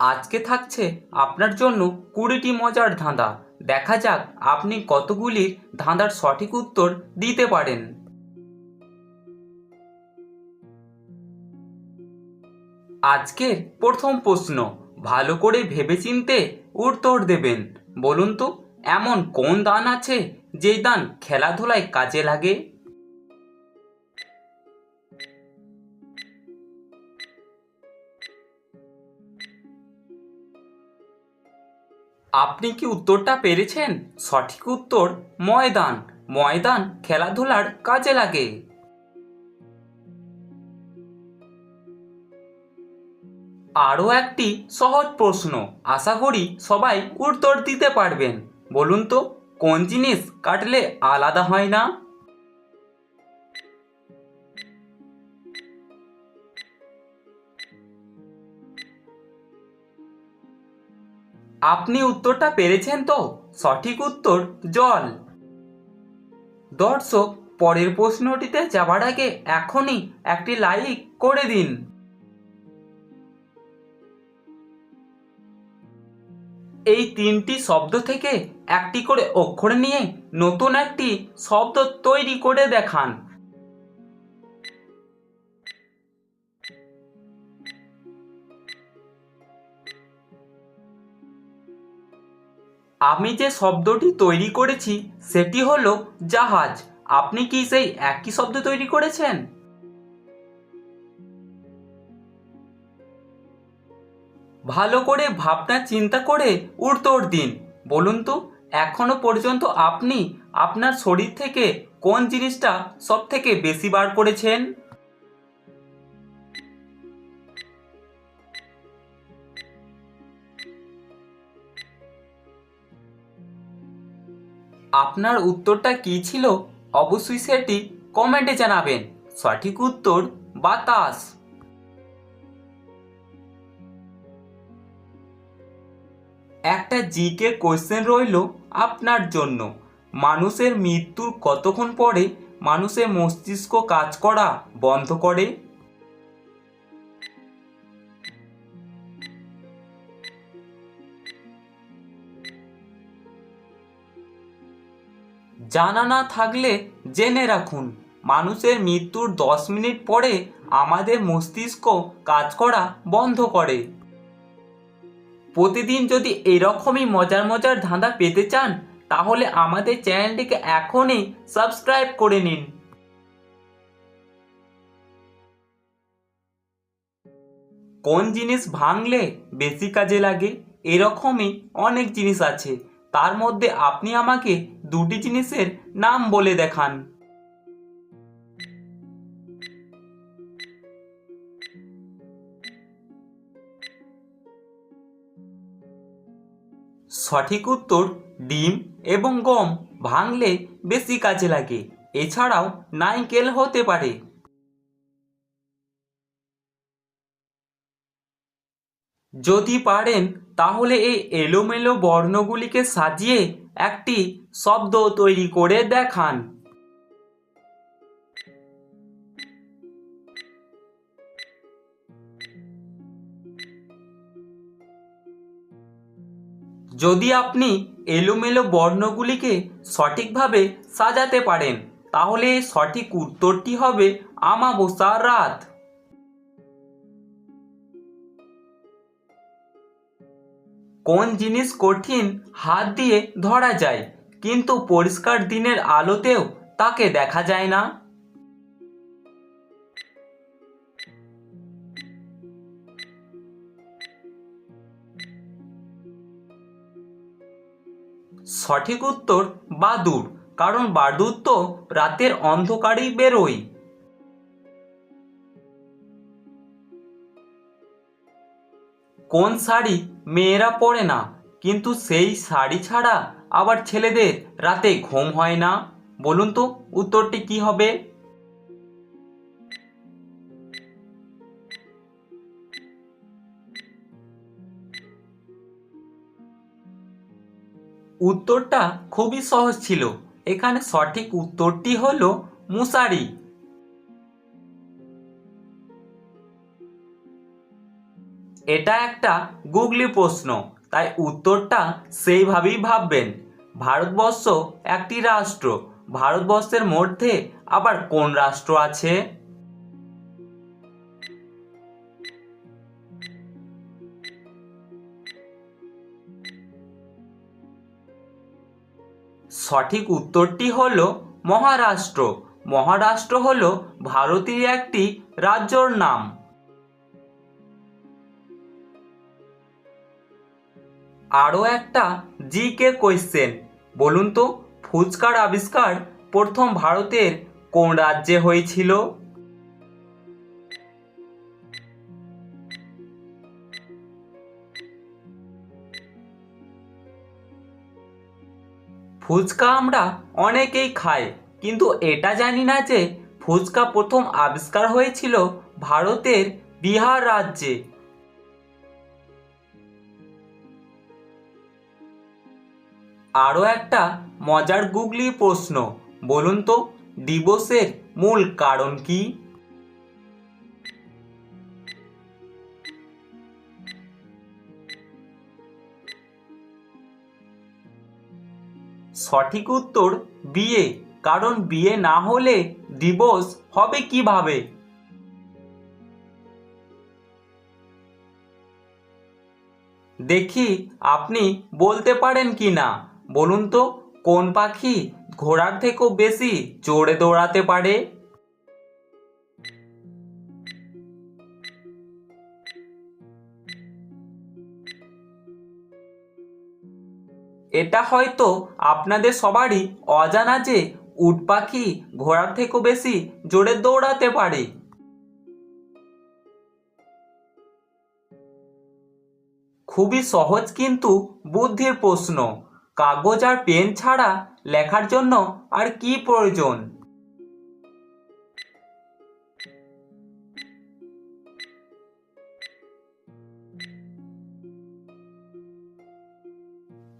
আজকে থাকছে আপনার জন্য কুড়িটি মজার ধাঁধা। দেখা যাক আপনি কতগুলি ধাঁধার সঠিক উত্তর দিতে পারেন। আজকের প্রথম প্রশ্ন, ভালো করে ভেবেচিন্তে উত্তর দেবেন। বলুন তো, এমন কোন দান আছে যেই দান খেলাধুলায় কাজে লাগে? আপনি কি উত্তরটা পেরেছেন? সঠিক উত্তর, ময়দান। ময়দান খেলাধুলার কাজে লাগে। আরও একটি সহজ প্রশ্ন, আশা করি সবাই উত্তর দিতে পারবেন। বলুন তো, কোন জিনিস কাটলে আলাদা হয় না? আপনি উত্তরটা পেরেছেন তো? সঠিক উত্তর, জল। দর্শক, পরের প্রশ্নটিতে যাবার আগে এখনই একটি লাইক করে দিন। এই তিনটি শব্দ থেকে একটি করে অক্ষর নিয়ে নতুন একটি শব্দ তৈরি করে দেখান। আমি যে শব্দটি তৈরি করেছি, সেটি হলো জাহাজ। আপনি কি সেই একই শব্দ তৈরি করেছেন? ভালো করে ভাবনা চিন্তা করে উত্তর দিন। বলুন তো, এখনও পর্যন্ত আপনি আপনার শরীর থেকে কোন জিনিসটা সব থেকে বেশি বার করেছেন? আপনার উত্তরটা কী ছিল? অবশ্যই সেটি কমেন্টে জানাবেন। সঠিক উত্তর বাতাস। একটা জিকে কোশ্চেন রইল আপনার জন্য। মানুষের মৃত্যুর কতক্ষণ পরে মানুষের মস্তিষ্ক কাজ করা বন্ধ করে? জানা না থাকলে জেনে রাখুন, মানুষের মৃত্যুর দশ মিনিট পরে আমাদের মস্তিষ্ক কাজ করা বন্ধ করে। প্রতিদিন যদি এরকমই মজার মজার ধাঁধা পেতে চান, তাহলে আমাদের চ্যানেলটিকে এখনই সাবস্ক্রাইব করে নিন। কোন জিনিস ভাঙলে বেশি কাজে লাগে? এরকমই অনেক জিনিস আছে। তার মধ্যে আপনি আমাকে দুটি জিনিসের নাম বলে দেখান। সঠিক উত্তর ডিম এবং গম ভাঙলে বেশি কাজে লাগে। এছাড়াও নাইকেল হতে পারে। যদি পারেন, তাহলে এই এলোমেলো বর্ণগুলিকে সাজিয়ে একটি শব্দ তৈরি করে দেখান। যদি আপনি এলোমেলো বর্ণগুলিকে সঠিকভাবে সাজাতে পারেন, তাহলে সঠিক উত্তরটি হবে আমাবস্যার রাত। কোন জিনিস কঠিন হাত দিয়ে ধরা যায়, কিন্তু পরিষ্কার দিনের আলোতেও তাকে দেখা যায় না? সঠিক উত্তর বাদুর কারণ বাদুর তো রাতের অন্ধকারেই বেরোয়। কোন শাড়ি মেয়েরা পরে না, কিন্তু সেই শাড়ি ছাড়া আবার ছেলেদের রাতে ঘুম হয় না? বলুন তো, উত্তরটি কি হবে? উত্তরটা খুবই সহজ ছিল। এখানে সঠিক উত্তরটি হলো মুসারি। এটা একটা গুগলি প্রশ্ন, তাই উত্তরটা সেইভাবেই ভাববেন। ভারতবর্ষ একটি রাষ্ট্র, ভারতবর্ষের মধ্যে আবার কোন রাষ্ট্র আছে? সঠিক উত্তরটি হল মহারাষ্ট্র। মহারাষ্ট্র হল ভারতের একটি রাজ্যর নাম। আরও একটা জি কে কোয়েশ্চেন। বলুন তো, ফুচকার আবিষ্কার প্রথম ভারতের কোন রাজ্যে হয়েছিল? ফুচকা আমরা অনেকেই খাই, কিন্তু এটা জানি না যে ফুচকা প্রথম আবিষ্কার হয়েছিল ভারতের বিহার রাজ্যে। আরও একটা মজার গুগলি প্রশ্ন। বলুন তো, দিবসের মূল কারণ কি? সঠিক উত্তর, বিয়ে। কারণ বিয়ে না হলে দিবস হবে কীভাবে? দেখি, আপনি বলতে পারেন কি না বলুন তো, কোন পাখি ঘোড়ার থেকেও বেশি জোরে দৌড়াতে পারে? এটা হয়তো আপনাদের সবারই অজানা যে উট পাখি ঘোড়ার থেকেও বেশি জোরে দৌড়াতে পারে। খুবই সহজ কিন্তু বুদ্ধির প্রশ্ন। কাগজ আর পেন ছাড়া লেখার জন্য আর কি প্রয়োজন?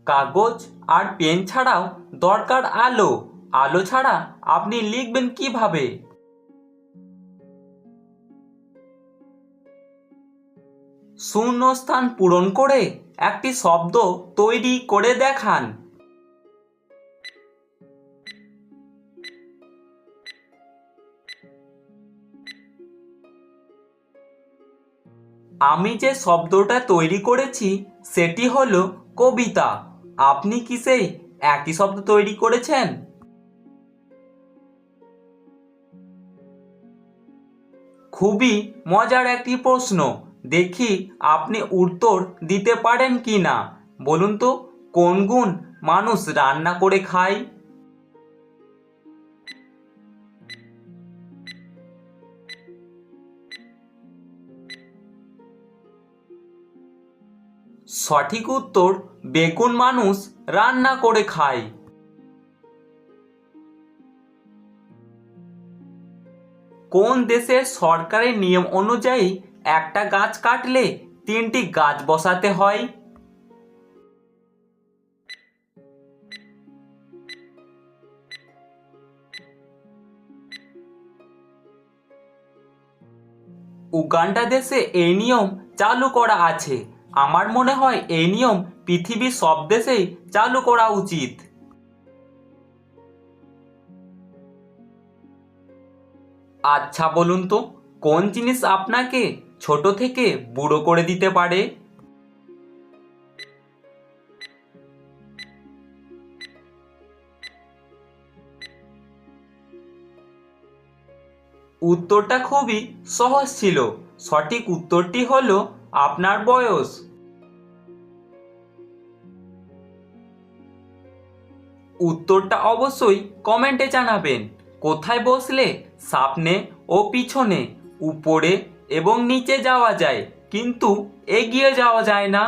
কাগজ আর পেন ছাড়াও দরকার আলো। আলো ছাড়া আপনি লিখবেন কীভাবে? শূন্যস্থান পূরণ করে একটি শব্দ তৈরি করে দেখান। আমি যে শব্দটা তৈরি করেছি, সেটি হলো কবিতা। আপনি কি সেই একই শব্দ তৈরি করেছেন? খুবই মজার একটি প্রশ্ন। দেখি আপনি উত্তর দিতে পারেন কি না। বলুন তো, কোন গুণ মানুষ রান্না করে খায়? সঠিক উত্তর, বেগুন মানুষ রান্না করে খায়। কোন দেশের সরকারের নিয়ম অনুযায়ী একটা গাছ কাটলে তিনটি গাছ বসাতে হয়। উগান্ডা দেশে এই নিয়ম চালু করা আছে। আমার মনে হয় এই নিয়ম পৃথিবীর সব দেশেই চালু করা উচিত। আচ্ছা বলুন তো, কোন জিনিস আপনাকে ছোট থেকে বুড়ো করে দিতে পারে। উত্তরটা খুবই সহজ ছিল। সঠিক উত্তরটি হলো আপনার বয়স। উত্তরটা অবশ্যই কমেন্টে জানাবেন। কোথায় বসলে, সামনে ও পিছনে, উপরে এবং নিচে যাওয়া যায়, কিন্তু এগিয়ে যাওয়া যায় না।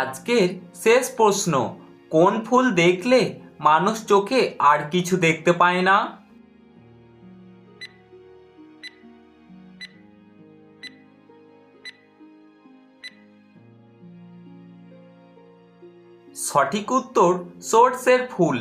আজকের শেষ প্রশ্ন, কোন ফুল দেখলে মানুষ চোখে আর কিছু দেখতে পায় না? সঠিক উত্তর, সর্ষের ফুল।